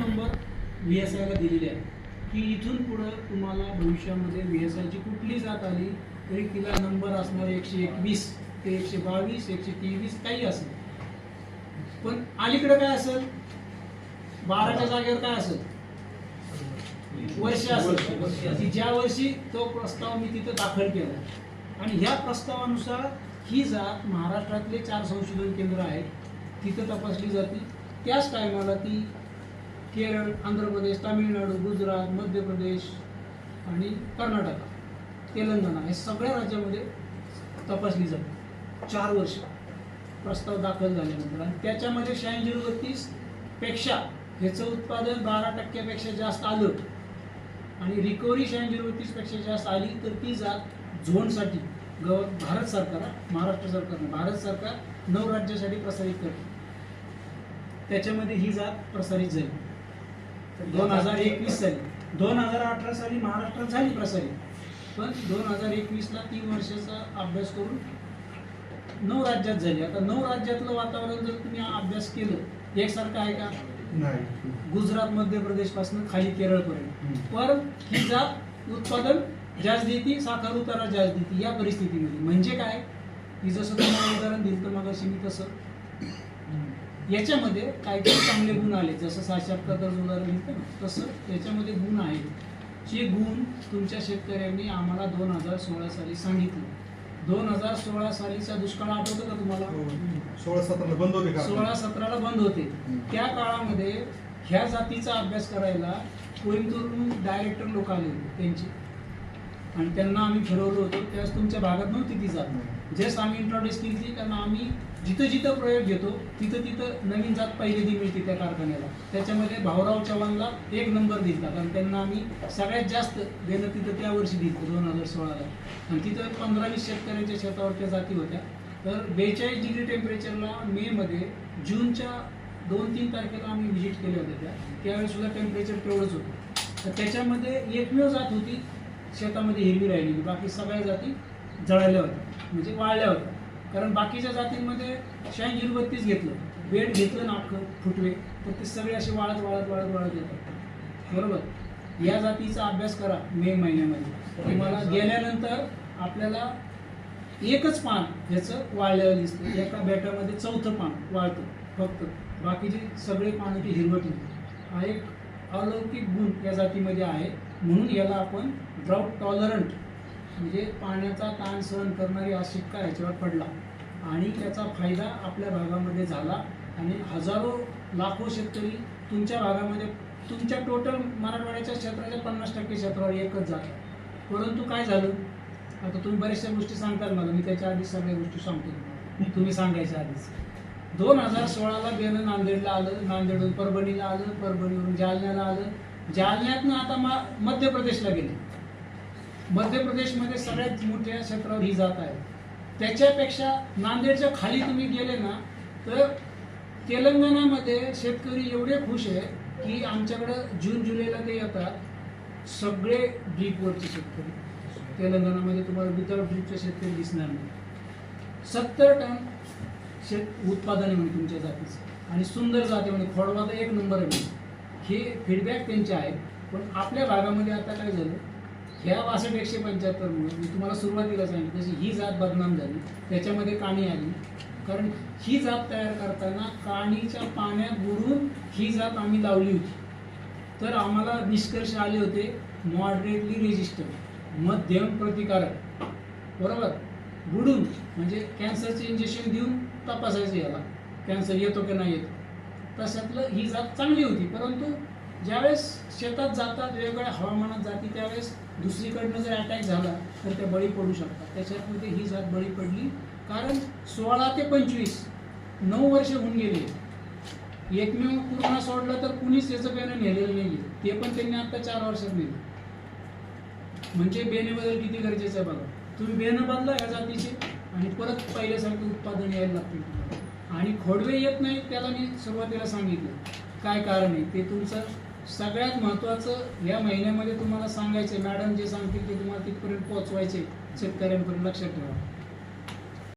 Number V S आयला दिलेले आहे. की इथून पुढं तुम्हाला भविष्यामध्ये व्ही एस आयची कुठली जात आली तरी तिला नंबर असणार एकशे एकवीस ते एकशे बावीस एकशे तेवीस काही असेल. पण अलीकडे काय असेल? बाराच्या जागेवर काय असेल? वर्ष असेल. की ज्या वर्षी तो प्रस्ताव मी तिथं दाखल केला. आणि ह्या प्रस्तावानुसार ही जात महाराष्ट्रातले चार संशोधन केंद्र आहेत तिथं तपासली जाते. त्याच टायमाला ती केरळ आंध्र प्रदेश तामिळनाडू गुजरात मध्य प्रदेश आणि कर्नाटक तेलंगणा हे सगळ्या राज्यामध्ये तपासली जाते. चार वर्ष प्रस्ताव दाखल झाल्यानंतर आणि त्याच्यामध्ये शहाऐंशी बत्तीसपेक्षा ह्याचं उत्पादन बारा टक्क्यापेक्षा जास्त आलं आणि रिकव्हरी शहाऐंशी बत्तीसपेक्षा जास्त आली तर ती जात झोनसाठी गव भारत सरकार महाराष्ट्र सरकारने भारत सरकार नऊ राज्यासाठी प्रसारित करते. त्याच्यामध्ये ही जात प्रसारित झाली. दोन हजार एकवीस साली. दोन हजार अठरा साली महाराष्ट्रात झाली प्रसारित पण दोन हजार एकवीसला तीन वर्षाचा अभ्यास करून नऊ राज्यात झाली. आता नऊ राज्यातलं वातावरण जर तुम्ही अभ्यास केलं एकसारखं आहे का? नाही. गुजरात मध्य प्रदेशपासून खाली केरळपर्यंत. पण ही जात उत्पादन जास्त देते साखर उतारा जास्त देते या परिस्थितीमध्ये. म्हणजे काय? की जसं तुम्हाला उदाहरण दिलं तर मग मी तसं याच्यामध्ये काही काही चांगले गुण आले. जसं साक्षात्कार उदाहरण दिलं ना तसं याच्यामध्ये गुण आहेत. जे गुण तुमच्या शेतकऱ्यांनी आम्हाला दोन हजार सोळा साली सांगितलं. दोन हजार सोळा सालीचा दुष्काळ आठवतो का तुम्हाला? सोळा सतराला बंद होते सोळा सतराला बंद होते. त्या काळामध्ये ह्या जातीचा अभ्यास करायला कोइंबतूरहून डायरेक्टर लोक आले होते त्यांचे. आणि त्यांना आम्ही फिरवलं होतं त्यावेळेस तुमच्या भागात नव्हती ती जात. जस्ट आम्ही इंट्रोड्यूस केली कारण आम्ही जिथं जिथं प्रयोग घेतो तिथं तिथं नवीन जात पहिली मिळते त्या कारखान्याला. त्याच्यामध्ये भाऊराव चव्हाणला एक नंबर दिला कारण त्यांना आम्ही सगळ्यात जास्त देणं तिथं त्या वर्षी दिलं दोन हजार सोळाला. आणि तिथं पंधरा वीस शेतकऱ्यांच्या शेतावर त्या जाती होत्या. तर बेचाळीस डिग्री टेम्परेचरला मेमध्ये जूनच्या दोन तीन तारखेला आम्ही व्हिजिट केल्या होत्या त्या. त्यावेळेस सुद्धा टेम्परेचर तेवढंच होतं. तर त्याच्यामध्ये एकमेव जात होती शेतामध्ये हिरवी राहिलेली. बाकी सगळ्या जाती जळाल्या होत्या म्हणजे वाळल्या होत्या. कारण बाकीच्या जातींमध्ये शहाऐंशी बत्तीस घेतलं. बेड घेतलं ना फुटवे. तर ते सगळे असे वाळत वाळत वाळत वाळत येतात. बरोबर? या जातीचा अभ्यास करा मे महिन्यामध्ये. तुम्हाला गेल्यानंतर आपल्याला एकच पान ह्याचं वाळलेलं दिसतं. एका बेटामध्ये चौथं पान वाळतं फक्त. बाकीचे सगळे पानं ती हिरवट होते. हा एक अलौकिक गुण या जातीमध्ये आहे. म्हणून याला आपण ड्राउट टॉलरंट म्हणजे पाण्याचा ताण सहन करणारी हा शिक्का ह्याच्यावर पडला. आणि त्याचा फायदा आपल्या भागामध्ये झाला. आणि हजारो लाखो शेतकरी तुमच्या भागामध्ये तुमच्या टोटल मराठवाड्याच्या क्षेत्राच्या पन्नास टक्के क्षेत्रावर एकच जात परंतु काय झालं? आता तुम्ही बऱ्याचशा गोष्टी सांगताल मला. मी त्याच्या आधी सगळ्या गोष्टी सांगतो तुम्ही सांगायच्या आधीच. दोन हजार सोळाला बेनं नांदेडला आलं. नांदेडहून परभणीला आलं. परभणीवरून जालन्याला आलं. जालन्यातनं आता मा मध्य प्रदेशला गेले. मध्य प्रदेशमध्ये सगळ्यात मोठ्या क्षेत्रावर ही जात आहे. त्याच्यापेक्षा नांदेडच्या खाली तुम्ही गेले ना तर तेलंगणामध्ये शेतकरी एवढे खुश आहे की आमच्याकडं जून जुलैला ते येतात. सगळे ड्रीपवरचे शेतकरी. तेलंगणामध्ये तुम्हाला विदाउट ड्रीपचे शेतकरी दिसणार नाही. सत्तर टन शेत उत्पादन आहे म्हणजे तुमच्या जातीचं. आणि सुंदर जाते म्हणे. खोडवा तर एक नंबर आहे हे फीडबॅक त्यांचे आहेत. पण आपल्या भागामध्ये आता काय झालं? ह्या बासष्ट एकशे पंच्याहत्तरमुळे मी तुम्हाला सुरुवातीला सांगितलं जशी ही जात बदनाम झाली त्याच्यामध्ये काणी आली. कारण ही जात तयार करताना काणीच्या पाण्यात बुडून ही जात आम्ही लावली होती. तर आम्हाला निष्कर्ष आले होते मॉडरेटली रेजिस्टंट मध्यम प्रतिकारक. बरोबर? बुडून म्हणजे कॅन्सरचे इंजेक्शन देऊन तपासायचं याला. कॅन्सर येतो की नाही येतो. तशातलं ही जात चांगली होती परंतु ज्यावेळेस शेतात जातात वेगवेगळ्या हवामानात जाते त्यावेळेस दुसरीकडनं जर अटॅक झाला तर त्या बळी पडू शकतात. त्याच्यामध्ये ही जात बळी पडली. कारण सोळा ते पंचवीस नऊ वर्ष होऊन गेले. एकमेव पूर्ण सोडलं तर कुणीच त्याचं बेणं नेलेलं नाही ते पण त्यांनी आता चार वर्षात नेलं. म्हणजे बेने बदल किती गरजेचं आहे बघा. तुम्ही बेनं बदला या जातीचे आणि परत पहिल्यासारखं उत्पादन यायला लागतील आणि खोडवे येत नाही त्याला मी सुरुवातीला सांगितलं. काय कारण आहे? ते तुमचं सगळ्यात महत्त्वाचं या महिन्यामध्ये तुम्हाला सांगायचं मॅडम जे सांगतील ते तुम्हाला तिथपर्यंत पोहोचवायचे शेतकऱ्यांपर्यंत लक्षात ठेवा.